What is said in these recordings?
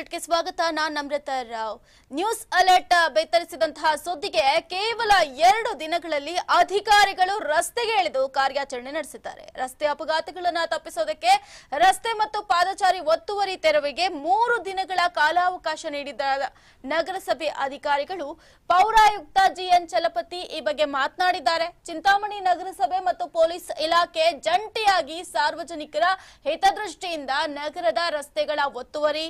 ಸ್ವಾಗತ. ನಾನ್ Namrata Rao. News alert ಬೆತ್ತರಿಸಿದಂತಹ ಸುದ್ದಿಗೆ ಕೇವಲ ಎರಡು ದಿನಗಳಲ್ಲಿ ಅಧಿಕಾರಿಗಳು ರಸ್ತೆಗೆ ಇಳಿದು ಕಾರ್ಯಾಚರಣೆ ನಡೆಸಿದ್ದಾರೆ. ರಸ್ತೆ ಅಪಘಾತಗಳನ್ನು ತಪ್ಪಿಸೋದಕ್ಕೆ ರಸ್ತೆ ಮತ್ತು ಪಾದಚಾರಿ ಒತ್ತುವರಿ ತೆರವಿಗೆ ಮೂರು ದಿನಗಳ ಕಾಲಾವಕಾಶ ನೀಡಿದ ನಗರಸಭೆ ಅಧಿಕಾರಿಗಳು ಪೌರಾಯುಕ್ತ ಜಿಎನ್ ಚಲಪತಿ ಈ ಬಗ್ಗೆ ಮಾತನಾಡಿದ್ದಾರೆ. ಚಿಂತಾಮಣಿ ನಗರಸಭೆ ಮತ್ತು ಪೊಲೀಸ್ ಇಲಾಖೆ ಜಂಟಿಯಾಗಿ ಸಾರ್ವಜನಿಕರ ಹಿತದೃಷ್ಟಿಯಿಂದ ನಗರದ ರಸ್ತೆಗಳ ಒತ್ತುವರಿ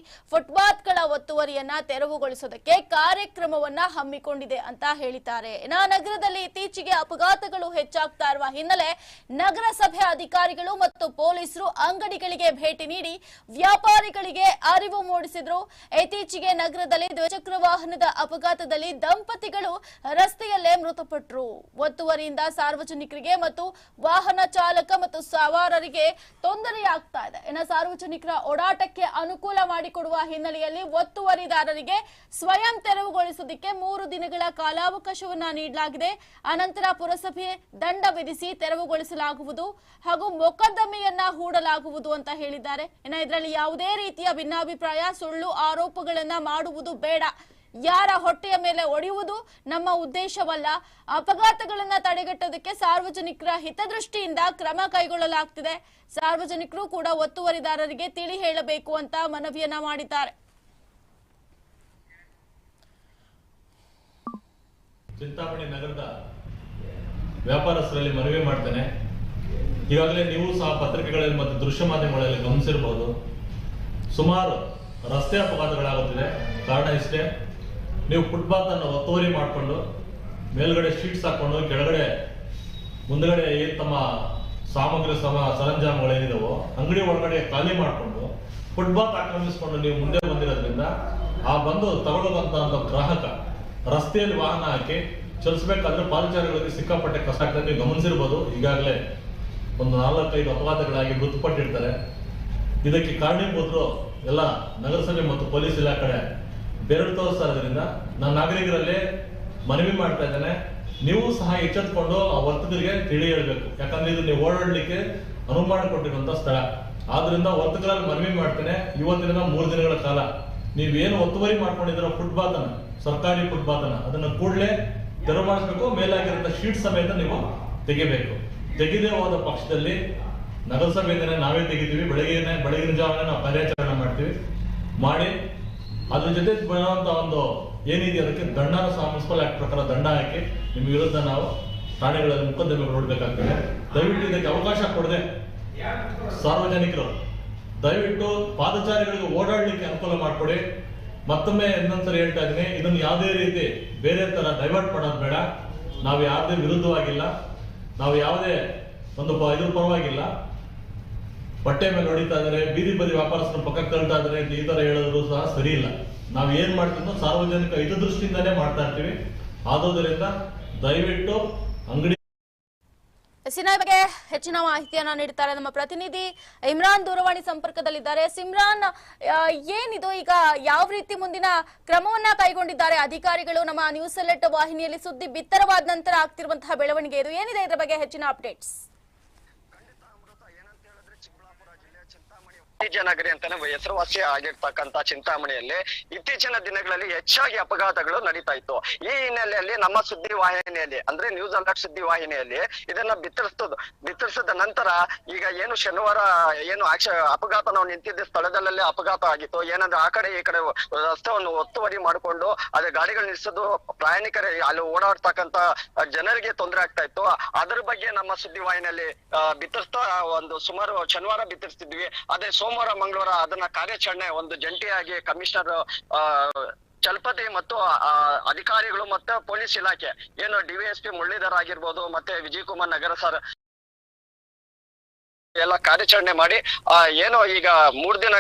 ಫುಟ್ಪಾತ್ಗಳ ಒತ್ತುವರಿಯನ್ನ ತೆರವುಗೊಳಿಸೋದಕ್ಕೆ ಕಾರ್ಯಕ್ರಮವನ್ನ ಹಮ್ಮಿಕೊಂಡಿದೆ ಅಂತ ಹೇಳಿದ್ದಾರೆ. ನಗರದಲ್ಲಿ ಇತ್ತೀಚೆಗೆ ಅಪಘಾತಗಳು ಹೆಚ್ಚಾಗ್ತಾ ಇರುವ ಹಿನ್ನೆಲೆ ನಗರಸಭೆ ಅಧಿಕಾರಿಗಳು ಮತ್ತು ಪೊಲೀಸರು ಅಂಗಡಿಗಳಿಗೆ ಭೇಟಿ ನೀಡಿ ವ್ಯಾಪಾರಿಗಳಿಗೆ ಅರಿವು ಮೂಡಿಸಿದ್ರು. ಇತ್ತೀಚೆಗೆ ನಗರದಲ್ಲಿ ದ್ವಿಚಕ್ರ ವಾಹನದ ಅಪಘಾತದಲ್ಲಿ ದಂಪತಿಗಳು ರಸ್ತೆಯಲ್ಲೇ ಮೃತಪಟ್ಟರು ಒತ್ತುವರಿಯಿಂದ ಸಾರ್ವಜನಿಕರಿಗೆ ಮತ್ತು ವಾಹನ ಚಾಲಕ ಮತ್ತು ಸವಾರರಿಗೆ ತೊಂದರೆಯಾಗ್ತಾ ಇದೆ. ಇನ್ನು ಸಾರ್ವಜನಿಕರ ಓಡಾಟಕ್ಕೆ ಅನುಕೂಲ ಮಾಡಿಕೊಡುವ ಹಿನ್ನೆಲೆಯಲ್ಲಿ ಒತ್ತುವರಿದಾರರಿಗೆ ಸ್ವಯಂ ತೆರವುಗೊಳಿಸುವುದಕ್ಕೆ ಮೂರು ದಿನಗಳ ಕಾಲಾವಕಾಶವನ್ನ ನೀಡಲಾಗಿದೆ. ಅನಂತರ ಪುರಸಭೆ ದಂಡ ವಿಧಿಸಿ ತೆರವುಗೊಳಿಸಲಾಗುವುದು ಹಾಗೂ ಮೊಕದ್ದಮೆಯನ್ನ ಹೂಡಲಾಗುವುದು ಅಂತ ಹೇಳಿದ್ದಾರೆ. ಇದರಲ್ಲಿ ಯಾವುದೇ ರೀತಿಯ ಭಿನ್ನಾಭಿಪ್ರಾಯ, ಸುಳ್ಳು ಆರೋಪಗಳನ್ನ ಮಾಡುವುದು ಬೇಡ. ಯಾರ ಹೊಟ್ಟೆಯ ಮೇಲೆ ಒಡೆಯುವುದು ನಮ್ಮ ಉದ್ದೇಶವಲ್ಲ. ಅಪಘಾತಗಳನ್ನ ತಡೆಗಟ್ಟೋದಕ್ಕೆ ಸಾರ್ವಜನಿಕರ ಹಿತದೃಷ್ಟಿಯಿಂದ ಕ್ರಮ ಕೈಗೊಳ್ಳಲಾಗ್ತಿದೆ. ಸಾರ್ವಜನಿಕರು ಕೂಡ ಒತ್ತುವರಿದಾರರಿಗೆ ತಿಳಿ ಹೇಳಬೇಕು ಅಂತ ಮನವಿಯನ್ನ ಮಾಡಿದ್ದಾರೆ. ಚಿಂತಾಮಣಿ ನಗರದ ವ್ಯಾಪಾರಸ್ಥರಲ್ಲಿ ಮನವಿ ಮಾಡ್ತೇನೆ. ಈಗಾಗಲೇ ನೀವು ಸಹ ಪತ್ರಿಕೆಗಳಲ್ಲಿ ಮತ್ತು ದೃಶ್ಯ ಮಾಧ್ಯಮಗಳಲ್ಲಿ ಗಮನಿಸಿರ್ಬೋದು. ಸುಮಾರು ರಸ್ತೆ ಅಪಘಾತಗಳಾಗುತ್ತಿದೆ. ಕಾರಣ ಇಷ್ಟೇ. ನೀವು ಫುಟ್ಪಾತ್ ಅನ್ನು ಒತ್ತುವರಿ ಮಾಡಿಕೊಂಡು, ಮೇಲ್ಗಡೆ ಶೀಟ್ಸ್ ಹಾಕೊಂಡು, ಕೆಳಗಡೆ, ಮುಂದ್ಗಡೆ ಏನ್ ತಮ್ಮ ಸಾಮಗ್ರಿ ಸಮ ಸರಂಜಾಮಗಳೇನಿದಾವೋ, ಅಂಗಡಿ ಒಳಗಡೆ ಖಾಲಿ ಮಾಡಿಕೊಂಡು ಫುಟ್ಪಾತ್ ಆಕ್ರಮಿಸಿಕೊಂಡು ನೀವು ಮುಂದೆ ಬಂದಿರೋದ್ರಿಂದ ಆ ಬಂದು ತಗೊಳ್ಳುವಂತ ಒಂದು ಗ್ರಾಹಕ ರಸ್ತೆಯಲ್ಲಿ ವಾಹನ ಹಾಕಿ ಚಲಿಸಬೇಕಾದ್ರೆ ಪಾದಚಾರಿಗಳಿಗೆ ಸಿಕ್ಕಾಪಟ್ಟೆ ಕಷ್ಟ ಆಗ್ತದೆ ನೀವು ಗಮನಿಸಿರ್ಬೋದು. ಈಗಾಗಲೇ ಒಂದು ನಾಲ್ಕೈದು ಅಪಘಾತಗಳಾಗಿ ಮೃತಪಟ್ಟಿರ್ತಾರೆ. ಇದಕ್ಕೆ ಕಾರಣೀಭೂತರು ಎಲ್ಲ ನಗರಸಭೆ ಮತ್ತು ಪೊಲೀಸ್ ಇಲಾಖೆ ಬೆರಳು ತೋರಿಸ್ತಾ ಇರೋದ್ರಿಂದ ನಾನು ನಾಗರಿಕರಲ್ಲಿ ಮನವಿ ಮಾಡ್ತಾ ಇದ್ದೇನೆ. ನೀವು ಸಹ ಎಚ್ಚೆತ್ಕೊಂಡು ಆ ವರ್ತಕರಿಗೆ ತಿಳಿ ಹೇಳ್ಬೇಕು ಯಾಕಂದ್ರೆ ಇದು ನೀವು ಓಡಾಡ್ಲಿಕ್ಕೆ ಅನುವು ಮಾಡಿಕೊಟ್ಟಿರುವಂತ ಸ್ಥಳ. ಆದ್ರಿಂದ ವರ್ತಕರಲ್ಲಿ ಮನವಿ ಮಾಡ್ತೇನೆ. ಇವತ್ತಿನ ಮೂರು ದಿನಗಳ ಕಾಲ. ನೀವೇನು ಒತ್ತುವರಿ ಮಾಡ್ಕೊಂಡಿದ್ದೀರೋ ಫುಟ್ಪಾತ್ ಅನ್ನ ಸರ್ಕಾರಿ ಫುಟ್ಪಾತ್ ಅನ್ನ ಅದನ್ನ ಕೂಡಲೇ ತೆರವು ಮಾಡಿಸ್ಬೇಕು. ಮೇಲಾಗಿರೋ ಶೀಟ್ ಸಮೇತ ನೀವು ತೆಗಿಬೇಕು. ತೆಗೆದೇ ಹೋದ ಪಕ್ಷದಲ್ಲಿ ನಗರಸಭೆಯಿಂದನೇ ನಾವೇ ತೆಗಿತೀವಿ. ಬೆಳಗ್ಗೆ ಬೆಳಗಿನ ಜಾವನೇ ನಾವು ಕಾರ್ಯಾಚರಣೆ ಮಾಡ್ತೀವಿ. ಮಾಡಿ ಅದ್ರ ಜೊತೆ ಬರುವಂತ ಒಂದು ಏನಿದೆ ಅದಕ್ಕೆ ಸಹ ಮುನ್ಸಿಪಲ್ ಆಕ್ಟ್ ಪ್ರಕಾರ ದಂಡ ಹಾಕಿ ನಿಮ್ಮ ವಿರುದ್ಧ ನಾವು ಠಾಣೆಗಳಲ್ಲಿ ಮೊಕದ್ದಮೆ ನೋಡ್ಬೇಕಾಗ್ತದೆ. ದಯವಿಟ್ಟು ಇದಕ್ಕೆ ಅವಕಾಶ ಕೊಡದೆ ಸಾರ್ವಜನಿಕರು, ದಯವಿಟ್ಟು ಪಾದಚಾರಿಗಳಿಗೆ ಓಡಾಡಲಿಕ್ಕೆ ಅನುಕೂಲ ಮಾಡಿಕೊಡಿ. ಮತ್ತೊಮ್ಮೆ ಇನ್ನೊಂದ್ಸರಿ ಹೇಳ್ತಾ ಇದ್ದೀನಿ, ಇದನ್ನು ಯಾವುದೇ ರೀತಿ ಬೇರೆ ತರ ಡೈವರ್ಟ್ ಮಾಡೋದು ಬೇಡ. ನಾವು ಯಾವುದೇ ವಿರುದ್ಧವಾಗಿಲ್ಲ. ನಾವು ಯಾವುದೇ ಒಂದು ಇದ್ರ ಪರವಾಗಿಲ್ಲ. ಬಟ್ಟೆ ಮೇಲೆ ಹೊಡಿತಾ ಇದ್ದಾರೆ, ಬೀದಿ ಬದಿ ವ್ಯಾಪಾರಸ್ಥರ ಪಕ್ಕಕ್ಕೆ ತಳ್ತಾ ಇದ್ದಾರೆ ಈ ತರ ಹೇಳಿದ್ರು ಸಹ ಸರಿ ಇಲ್ಲ. ನಾವು ಏನ್ ಮಾಡ್ತೀವಿ ಸಾರ್ವಜನಿಕ ಹಿತದೃಷ್ಟಿಯಿಂದಾನೇ ಮಾಡ್ತಾ ಇರ್ತೀವಿ. ಆದುದರಿಂದ ದಯವಿಟ್ಟು ಅಂಗಡಿ ಸಿನಿಮಾ ಬಗ್ಗೆ ಹೆಚ್ಚಿನ ಮಾಹಿತಿಯನ್ನ ನೀಡ್ತಾರೆ ನಮ್ಮ ಪ್ರತಿನಿಧಿ ಇಮ್ರಾನ್ ದೂರವಾಣಿ ಸಂಪರ್ಕದಲ್ಲಿದ್ದಾರೆ. ಸಿಮ್ರಾನ್ ಏನಿದು ಈಗ ಯಾವ ರೀತಿ ಮುಂದಿನ ಕ್ರಮವನ್ನ ಕೈಗೊಂಡಿದ್ದಾರೆ? ಅಧಿಕಾರಿಗಳು ನಮ್ಮ ನ್ಯೂಸ್ ಅಲೆಟ್ ವಾಹಿನಿಯಲ್ಲಿ ಸುದ್ದಿ ಬಿತ್ತರವಾದ ನಂತರ ಆಗ್ತಿರುವಂತಹ ಬೆಳವಣಿಗೆ ಇದು ಏನಿದೆ? ಇದರ ಬಗ್ಗೆ ಹೆಚ್ಚಿನ ಅಪ್ಡೇಟ್ಸ್ చింతామణి ನಗರಿ ಅಂತಾನೆ ಹೆಸರುವಾಸಿ ಆಗಿರ್ತಕ್ಕಂತ ಚಿಂತಾಮಣಿಯಲ್ಲಿ ಇತ್ತೀಚಿನ ದಿನಗಳಲ್ಲಿ ಹೆಚ್ಚಾಗಿ ಅಪಘಾತಗಳು ನಡೀತಾ ಇತ್ತು. ಈ ಹಿನ್ನೆಲೆಯಲ್ಲಿ ನಮ್ಮ ಸುದ್ದಿ ವಾಹಿನಿಯಲ್ಲಿ, ಅಂದ್ರೆ ನ್ಯೂಸ್ ಅಲರ್ಟ್ ಸುದ್ದಿ ವಾಹಿನಿಯಲ್ಲಿ ಇದನ್ನ ಬಿತ್ತರಿಸ್ತದ ಬಿತ್ತರಿಸಿದ ನಂತರ ಈಗ ಏನು ಶನಿವಾರ ಏನು ಆಕ್ಷ ಅಪಘಾತ ನಾವು ನಿಂತಿದ್ದ ಸ್ಥಳದಲ್ಲೇ ಅಪಘಾತ ಆಗಿತ್ತು. ಏನಂದ್ರೆ ಆ ಕಡೆ ಈ ಕಡೆ ರಸ್ತೆವನ್ನು ಒತ್ತುವರಿ ಮಾಡಿಕೊಂಡು ಅದೇ ಗಾಡಿಗಳು ನಿಲ್ಸೋದು, ಪ್ರಯಾಣಿಕರ ಅಲ್ಲಿ ಓಡಾಡ್ತಕ್ಕಂತ ಜನರಿಗೆ ತೊಂದರೆ ಆಗ್ತಾ ಇತ್ತು. ಅದ್ರ ಬಗ್ಗೆ ನಮ್ಮ ಸುದ್ದಿ ವಾಹಿನಿಯಲ್ಲಿ ಬಿತ್ತರಿಸ್ತಾ ಒಂದು ಸುಮಾರು ಶನಿವಾರ ಬಿತ್ತರಿಸ್ತಿದ್ವಿ. ಅದೇ ಮಂಗಳವಾರ ಅದನ್ನ ಕಾರ್ಯಾಚರಣೆ ಒಂದು ಜಂಟಿಯಾಗಿ ಕಮಿಷನರ್ ಚಲಪತಿ ಮತ್ತು ಅಧಿಕಾರಿಗಳು ಮತ್ತು ಪೊಲೀಸ್ ಇಲಾಖೆ, ಏನು ಡಿವಿಎಸ್ಪಿ ಮುರಳೀಧರ್ ಆಗಿರ್ಬೋದು ಮತ್ತೆ ವಿಜಯ್ ಕುಮಾರ್ ನಗರ ಸರ್ ಎಲ್ಲ ಕಾರ್ಯಾಚರಣೆ ಮಾಡಿ, ಆ, ಏನೋ ಈಗ ಮೂರ್ ದಿನ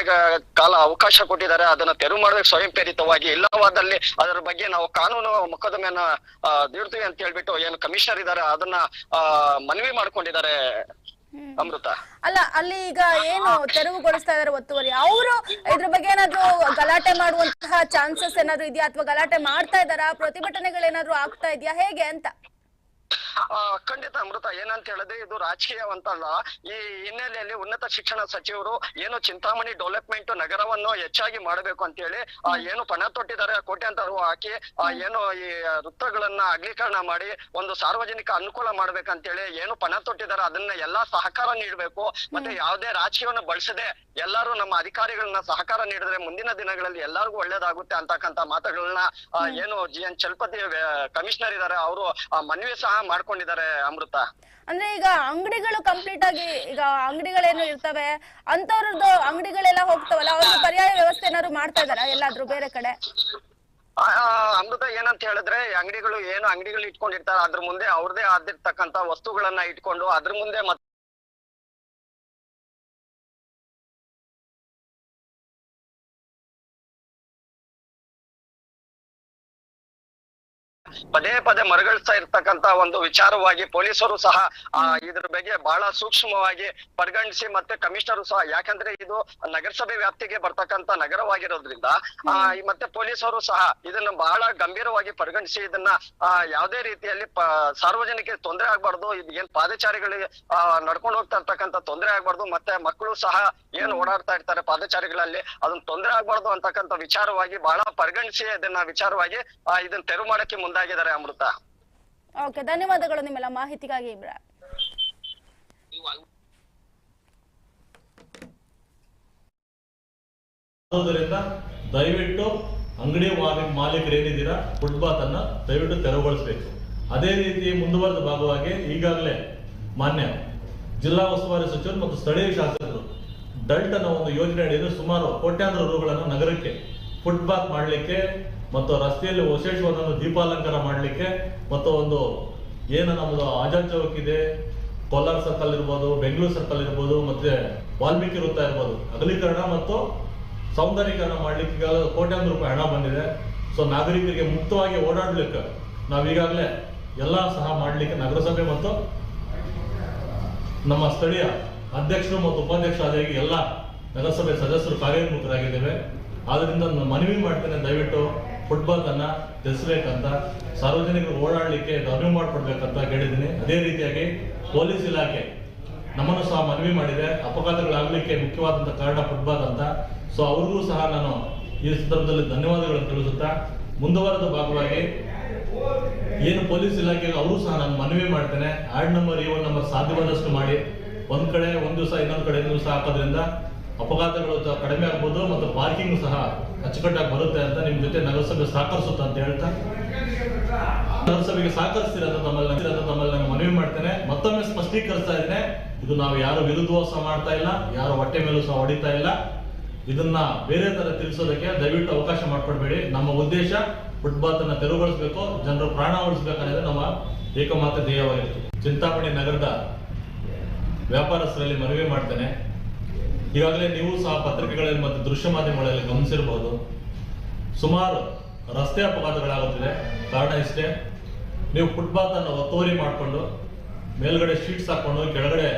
ಕಾಲ ಅವಕಾಶ ಕೊಟ್ಟಿದ್ದಾರೆ, ಅದನ್ನ ತೆರವು ಮಾಡಬೇಕು ಸ್ವಯಂ ಪ್ರೇರಿತವಾಗಿ ಇಲ್ಲವಾದಲ್ಲಿ ಅದರ ಬಗ್ಗೆ ನಾವು ಕಾನೂನು ಮೊಕದ್ದಮೆಯನ್ನ ನೀಡ್ತೀವಿ ಅಂತ ಹೇಳ್ಬಿಟ್ಟು ಏನು ಕಮಿಷನರ್ ಇದ್ದಾರೆ, ಅದನ್ನ ಮನವಿ ಮಾಡ್ಕೊಂಡಿದ್ದಾರೆ. ಅಮೃತ. ಅಲ್ಲ ಅಲ್ಲಿ ಈಗ ಏನು ತೆರವುಗೊಳಿಸ್ತಾ ಇದಾರೆ ಒತ್ತುವರಿ? ಅವರು ಇದ್ರ ಬಗ್ಗೆ ಏನಾದ್ರು ಗಲಾಟೆ ಮಾಡುವಂತಹ ಚಾನ್ಸಸ್ ಏನಾದ್ರು ಇದೆಯಾ? ಅಥವಾ ಗಲಾಟೆ ಮಾಡ್ತಾ ಇದಾರಾ ಪ್ರತಿಭಟನೆಗಳೇನಾದ್ರು ಆಗ್ತಾ ಇದೆಯಾ? ಹೇಗೆ ಅಂತ? ಖಂಡಿತ ಅಮೃತ ಏನಂತ ಹೇಳಿದ್ರೆ ಇದು ರಾಜಕೀಯವಂತಲ್ಲ. ಈ ಹಿನ್ನೆಲೆಯಲ್ಲಿ ಉನ್ನತ ಶಿಕ್ಷಣ ಸಚಿವರು ಏನು ಚಿಂತಾಮಣಿ ಡೆವಲಪ್ಮೆಂಟ್ ನಗರವನ್ನು ಹೆಚ್ಚಾಗಿ ಮಾಡಬೇಕು ಅಂತ ಹೇಳಿ ಏನು ಪಣ ತೊಟ್ಟಿದ್ದಾರೆ ಕೋಟ್ಯಾಂತರ ರು ಹಾಕಿ ಏನು ಈ ವೃತ್ತಗಳನ್ನ ಅಗಲೀಕರಣ ಮಾಡಿ ಒಂದು ಸಾರ್ವಜನಿಕ ಅನುಕೂಲ ಮಾಡ್ಬೇಕಂತೇಳಿ ಏನು ಪಣ ತೊಟ್ಟಿದ್ದಾರೆ ಅದನ್ನ ಎಲ್ಲಾ ಸಹಕಾರ ನೀಡಬೇಕು. ಮತ್ತೆ ಯಾವುದೇ ರಾಜಕೀಯವನ್ನು ಬಳಸದೆ ಎಲ್ಲರೂ ನಮ್ಮ ಅಧಿಕಾರಿಗಳನ್ನ ಸಹಕಾರ ನೀಡಿದ್ರೆ ಮುಂದಿನ ದಿನಗಳಲ್ಲಿ ಎಲ್ಲರಿಗೂ ಒಳ್ಳೇದಾಗುತ್ತೆ ಅಂತಕ್ಕಂತ ಮಾತುಗಳನ್ನ ಆ, ಏನು ಜಿ ಎನ್ ಚಲಪತಿ ಕಮಿಷನರ್ ಇದಾರೆ ಅವರು ಮನವಿ ಸಹ ಮಾಡ್ಕೊಂಡಿದ್ದಾರೆ ಅಮೃತ. ಅಂದ್ರೆ ಈಗ ಅಂಗಡಿಗಳು ಕಂಪ್ಲೀಟ್ ಆಗಿ ಈಗ ಅಂಗಡಿಗಳೇನು ಇರ್ತವೆ ಅಂತವ್ರದ್ದು ಅಂಗಡಿಗಳೆಲ್ಲ ಹೋಗ್ತಾವಲ್ಲ ಅವ್ರಿಗೆ ಪರ್ಯಾಯ ವ್ಯವಸ್ಥೆ ಏನಾದ್ರು ಮಾಡ್ತಾ ಇದಾರ ಎಲ್ಲಾದ್ರೂ ಬೇರೆ ಕಡೆ? ಆ, ಆ, ಅಮೃತ ಏನಂತ ಹೇಳಿದ್ರೆ ಅಂಗಡಿಗಳು ಏನು ಅಂಗಡಿಗಳು ಇಟ್ಕೊಂಡಿರ್ತಾರೆ ಅದ್ರ ಮುಂದೆ ಅವ್ರದೇ ಆದಿರ್ತಕ್ಕಂತ ವಸ್ತುಗಳನ್ನ ಇಟ್ಕೊಂಡು ಅದ್ರ ಮುಂದೆ ಮತ್ತೆ ಪದೇ ಪದೇ ಮರುಗಳಿಸ್ತಾ ಇರ್ತಕ್ಕಂತ ಒಂದು ವಿಚಾರವಾಗಿ ಪೊಲೀಸರು ಸಹ ಆ ಇದ್ರ ಬಗ್ಗೆ ಬಹಳ ಸೂಕ್ಷ್ಮವಾಗಿ ಪರಿಗಣಿಸಿ ಮತ್ತೆ ಕಮಿಷನರು ಸಹ ಯಾಕಂದ್ರೆ ಇದು ನಗರಸಭೆ ವ್ಯಾಪ್ತಿಗೆ ಬರ್ತಕ್ಕಂತ ನಗರವಾಗಿರೋದ್ರಿಂದ ಮತ್ತೆ ಪೊಲೀಸರು ಸಹ ಇದನ್ನ ಬಹಳ ಗಂಭೀರವಾಗಿ ಪರಿಗಣಿಸಿ ಇದನ್ನ ಯಾವುದೇ ರೀತಿಯಲ್ಲಿ ಸಾರ್ವಜನಿಕರಿಗೆ ತೊಂದರೆ ಆಗ್ಬಾರ್ದು ಇದು ಏನ್ ಪಾದಚಾರಿಗಳಿಗೆ ಆ ನಡ್ಕೊಂಡು ಹೋಗ್ತಾ ಇರ್ತಕ್ಕಂತ ತೊಂದರೆ ಆಗ್ಬಾರ್ದು ಮತ್ತೆ ಮಕ್ಕಳು ಸಹ ಏನ್ ಓಡಾಡ್ತಾ ಇರ್ತಾರೆ ಪಾದಚಾರಿಗಳಲ್ಲಿ ಅದನ್ನ ತೊಂದರೆ ಆಗ್ಬಾರ್ದು ಅಂತಕ್ಕಂತ ವಿಚಾರವಾಗಿ ಬಹಳ ಪರಿಗಣಿಸಿ ಇದನ್ನ ವಿಚಾರವಾಗಿ ಇದನ್ನ ತೆರವು ಮಾಡಕ್ಕೆ ಮುಂದಾಗಿದ್ದಾರೆ ಅಮೃತ. ಓಕೆ ಧನ್ಯವಾದಗಳು ನಿಮ್ಮೆಲ್ಲ ಮಾಹಿತಿಗಾಗಿ ಇಬ್ರ ದಯವಿಟ್ಟು ಅಂಗಡಿ ಮಾಲೀಕ ಮಾಲೀಕರು ಏನಿದ್ದೀರಾ ಫುಟ್ಪಾತ್ ಅನ್ನ ದಯವಿಟ್ಟು ತೆರವುಗೊಳಿಸಬೇಕು. ಅದೇ ರೀತಿ ಮುಂದುವರೆದ ಭಾಗವಾಗಿ ಈಗಾಗಲೇ ಮಾನ್ಯ ಜಿಲ್ಲಾ ಉಸ್ತುವಾರಿ ಸಚಿವರು ಮತ್ತು ಸ್ಥಳೀಯ ಶಾಸಕರು ಡಲ್ಟ್ ಅನ್ನೋ ಒಂದು ಯೋಜನೆ ಅಡಿಯಲ್ಲಿ ಸುಮಾರು ಕೋಟ್ಯಾಂತರ ರೂಗಳನ್ನು ನಗರಕ್ಕೆ ಫುಟ್ಪಾತ್ ಮಾಡಲಿಕ್ಕೆ ಮತ್ತು ರಸ್ತೆಯಲ್ಲಿ ವಿಶೇಷವಾದ ದೀಪಾಲಂಕಾರ ಮಾಡಲಿಕ್ಕೆ ಮತ್ತು ಒಂದು ಏನು ನಮ್ಮದು ಆಜಾದ್ ಚೌಕ್ ಇದೆ, ಕೋಲಾರ ಸರ್ಕಲ್ ಇರ್ಬೋದು, ಬೆಂಗಳೂರು ಸರ್ಕಲ್ ಇರ್ಬೋದು, ಮತ್ತೆ ವಾಲ್ಮೀಕಿ ವೃತ್ತ ಇರ್ಬೋದು, ಅಗಲೀಕರಣ ಮತ್ತು ಸೌಂದರ್ಯೀಕರಣ ಮಾಡಲಿಕ್ಕೆ ಈಗಾಗಲೇ ಕೋಟ್ಯಾಂತರ ರೂಪಾಯಿ ಹಣ ಬಂದಿದೆ. ಸೊ ನಾಗರಿಕರಿಗೆ ಮುಕ್ತವಾಗಿ ಓಡಾಡಲಿಕ್ಕೆ ನಾವು ಈಗಾಗಲೇ ಎಲ್ಲ ಸಹ ಮಾಡಲಿಕ್ಕೆ ನಗರಸಭೆ ಮತ್ತು ನಮ್ಮ ಸ್ಥಳೀಯ ಅಧ್ಯಕ್ಷರು ಮತ್ತು ಉಪಾಧ್ಯಕ್ಷರಾದಾಗಿ ಎಲ್ಲ ನಗರಸಭೆ ಸದಸ್ಯರು ಕಾರ್ಯೋನ್ಮುಖರಾಗಿದ್ದೇವೆ ಆದ್ದರಿಂದ ಮನವಿ ಮಾಡ್ತೇನೆ ದಯವಿಟ್ಟು ಫುಟ್ಬಾಲ್ ಅನ್ನ ತೆರೆಸಬೇಕಂತ, ಸಾರ್ವಜನಿಕರು ಓಡಾಡಲಿಕ್ಕೆ ಅನುವು ಮಾಡಿಕೊಡ್ಬೇಕಂತ ಹೇಳಿದ್ದೀನಿ ಅದೇ ರೀತಿಯಾಗಿ ಪೊಲೀಸ್ ಇಲಾಖೆ ನಮ್ಮನ್ನು ಸಹ ಮನವಿ ಮಾಡಿದೆ. ಅಪಘಾತಗಳಾಗಲಿಕ್ಕೆ ಮುಖ್ಯವಾದಂಥ ಕಾರಣ ಫುಟ್ಬಾಲ್ ಅಂತ. ಸೊ ಅವ್ರಿಗೂ ಸಹ ನಾನು ಈ ಸಂದರ್ಭದಲ್ಲಿ ಧನ್ಯವಾದಗಳನ್ನು ತಿಳಿಸುತ್ತಾ, ಮುಂದುವರೆದ ಭಾಗವಾಗಿ ಏನು ಪೊಲೀಸ್ ಇಲಾಖೆಗೆ ಅವರು ಸಹ ನಾನು ಮನವಿ ಮಾಡ್ತೇನೆ. ಆರ್ಡ್ ನಂಬರ್ ಈ ನಂಬರ್ ಸಾಧ್ಯವಾದಷ್ಟು ಮಾಡಿ. ಒಂದ್ ಕಡೆ, ಒಂದು ದಿವಸ ಇನ್ನೊಂದು ಕಡೆ ಇನ್ನೊಂದು ದಿವಸ ಹಾಕೋದ್ರಿಂದ ಅಪಘಾತಗಳು ಕಡಿಮೆ ಆಗ್ಬೋದು ಮತ್ತು ಪಾರ್ಕಿಂಗ್ ಸಹ ಅಚ್ಚುಕಟ್ಟಾಗಿ ಬರುತ್ತೆ ಅಂತ ನಿಮ್ ಜೊತೆ ನಗರಸಭೆ ಸಹಕರಿಸುತ್ತ ಅಂತ ಹೇಳ್ತಾ. ನಗರಸಭೆಗೆ ಸಹಕರಿಸ್ತೀರ ಅಂತ ತಮ್ಮಲ್ಲಿ ತಮ್ಮಲ್ಲಿ ಮನವಿ ಮಾಡ್ತೇನೆ. ಮತ್ತೊಮ್ಮೆ ಸ್ಪಷ್ಟೀಕರಿಸ್ತಾ ಇದ್ದೇನೆ. ಇದು ನಾವು ಯಾರು ವಿರುದ್ಧವಾಸ ಮಾಡ್ತಾ ಇಲ್ಲ, ಯಾರು ಹೊಟ್ಟೆ ಮೇಲೂ ಸಹ ಹೊಡಿತಾ ಇಲ್ಲ. ಇದನ್ನ ಬೇರೆ ತರ ತಿಳಿಸೋದಕ್ಕೆ ದಯವಿಟ್ಟು ಅವಕಾಶ ಮಾಡ್ಕೊಡ್ಬೇಡಿ. ನಮ್ಮ ಉದ್ದೇಶ ಫುಟ್ಬಾತ್ ಅನ್ನ ತೆರವುಗೊಳಿಸಬೇಕು, ಜನರು ಪ್ರಾಣ ಉಳಿಸ್ಬೇಕನ್ನೋದೇ ನಮ್ಮ ಏಕಮಾತ್ರ ಧ್ಯೇಯವಾಗಿರುತ್ತೆ. ಚಿಂತಾಮಣಿ ನಗರದ ವ್ಯಾಪಾರಸ್ಥರಲ್ಲಿ ಮನವಿ ಮಾಡ್ತೇನೆ. ಈಗಾಗಲೇ ನೀವು ಸಹ ಪತ್ರಿಕೆಗಳಲ್ಲಿ ಮತ್ತು ದೃಶ್ಯ ಮಾಧ್ಯಮಗಳಲ್ಲಿ ಗಮನಿಸಿರಬಹುದು. ಸುಮಾರು ರಸ್ತೆ ಅಪಘಾತಗಳಾಗುತ್ತಿದೆ. ಕಾರಣ ಇಷ್ಟೇ, ನೀವು ಫುಟ್ಪಾತ್ ಅನ್ನು ಒತ್ತುವರಿ ಮಾಡಿಕೊಂಡು ಮೇಲ್ಗಡೆ ಶೀಟ್ಸ್ ಹಾಕೊಂಡು ಕೆಳಗಡೆ